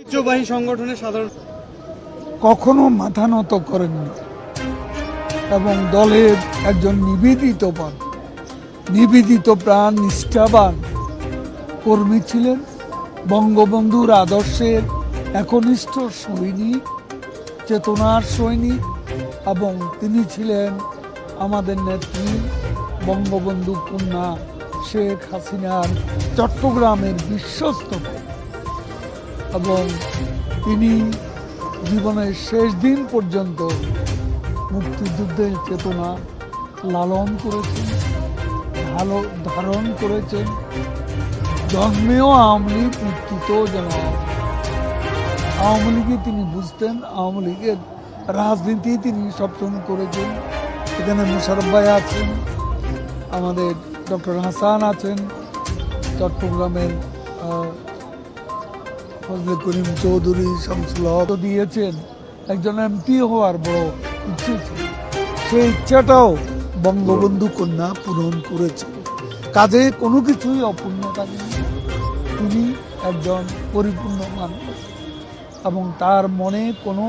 ঐতিহ্যবাহী সংগঠনের সাধারণ কখনো মাথা নত করেননি এবং দলের একজন নিবেদিত পান নিবেদিত প্রাণ নিষ্ঠাবান কর্মী ছিলেন, বঙ্গবন্ধুর আদর্শের একনিষ্ঠ সৈনিক, চেতনার সৈনিক, এবং তিনি ছিলেন আমাদের নেত্রী বঙ্গবন্ধু কন্যা শেখ হাসিনার চট্টগ্রামের বিশ্বস্ত এবং তিনি জীবনের শেষ দিন পর্যন্ত মুক্তিযুদ্ধের চেতনা লালন করেছেন, ভালো ধারণ করেছেন। জন্মেও আওয়ামী লীগ মৃত্যুতেও যেন আওয়ামী লীগে তিনি বুঝতেন, আওয়ামী লীগের রাজনীতি তিনি সবসময় করেছেন। এখানে মুশারফ ভাই আছেন, আমাদের ডক্টর হাসান আছেন, চট্টগ্রামের ফজলে করিম চৌধুরী, শামসুল হক দিয়েছেন। একজন এমপি হওয়ার বড় ইচ্ছে ছিল। সেই ইচ্ছাটাও বঙ্গবন্ধু কন্যা পূরণ করেছে কাজে কোনো কিছুই অপূর্ণ নেই। তিনি একজন পরিপূর্ণ মানুষ এবং তার মনে কোনো